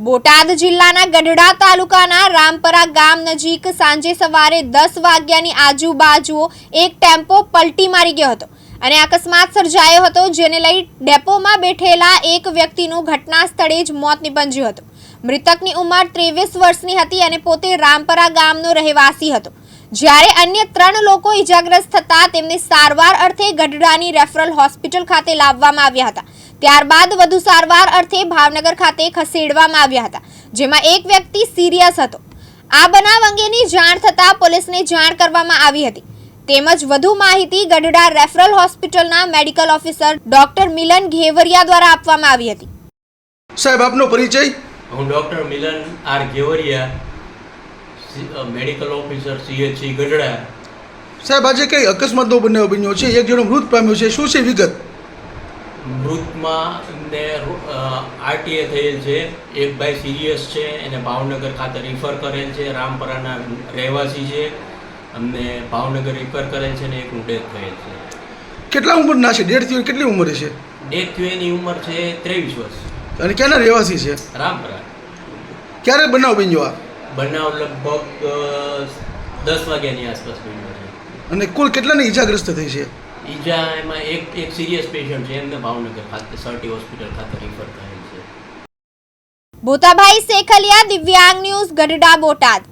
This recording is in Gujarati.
બોટાદ જિલ્લાના ગઢડા તાલુકાના રામપરા ગામ નજીક સાંજે સવારે દસ વાગ્યાની આજુબાજુ એક ટેમ્પો પલટી મારી ગયો હતો અને અકસ્માત સર્જાયો હતો, જેને લઈ ડેપોમાં બેઠેલા એક વ્યક્તિનું ઘટના સ્થળે જ મોત નિપજ્યું હતું. મૃતકની ઉંમર ત્રેવીસ વર્ષની હતી અને પોતે રામપરા ગામનો રહેવાસી હતો. જ્યારે અન્ય ત્રણ લોકો ઇજાગ્રસ્ત થતા તેમને સારવાર અર્થે ગઢડાની રેફરલ હોસ્પિટલ ખાતે લાવવામાં આવ્યા હતા. ત્યારબાદ વધુ સારવાર અર્થે ભાવનગર ખાતે ખસેડવામાં આવ્યા હતા જેમાં એક વ્યક્તિ સિરિયસ હતો. આ બનાવ અંગેની જાણ થતાં પોલીસને જાણ કરવામાં આવી હતી. તેમજ વધુ માહિતી ગઢડા રેફરલ હોસ્પિટલના medical officer doctor Milan Ghevariya દ્વારા આપવામાં આવી હતી. સાહેબ આપનો પરિચય? હું doctor Milan R Ghevariya medical officer CHC Gadhada. સાહેબ આજે કઈ અકસ્માતનો બનાવ બન્યો છે? એક જણો મૃત પામ્યો છે. શું છે વિગત? મૃતમાં ને આરટીએ થયેલ છે. એક ભાઈ સિરિયસ છે એને ભાવનગર ખાતે રિફર કરેલ છે. રામપરાના રહેવાસી છે. અમને ભાવનગર રિફર કરેલ છે ને એકનું ડેથ થયેલ છે. કેટલા ઉંમરના છે? ડેઢ થયું કેટલી ઉંમરે છે? ડેથ થયું એની ઉંમર છે ત્રેવીસ વર્ષ. અને ક્યાંના રહેવાસી છે? રામપરા. ક્યારે બનાવ બન્યો આ? બનાવ લગભગ દસ વાગ્યાની આસપાસ બન્યો છે. અને કુલ કેટલાની ઈજાગ્રસ્ત થઈ છે? ઈજા એમાં એક એક સિરિયસ પેશન્ટ છે, એમને ભાવનગર ખાતે, સર્ટી હોસ્પિટલ ખાતે રિફર થયેલ છે. બોતાભાઈ શેખલિયા, દિવ્યાંગ ન્યૂઝ, ગઢડા, બોટાદ.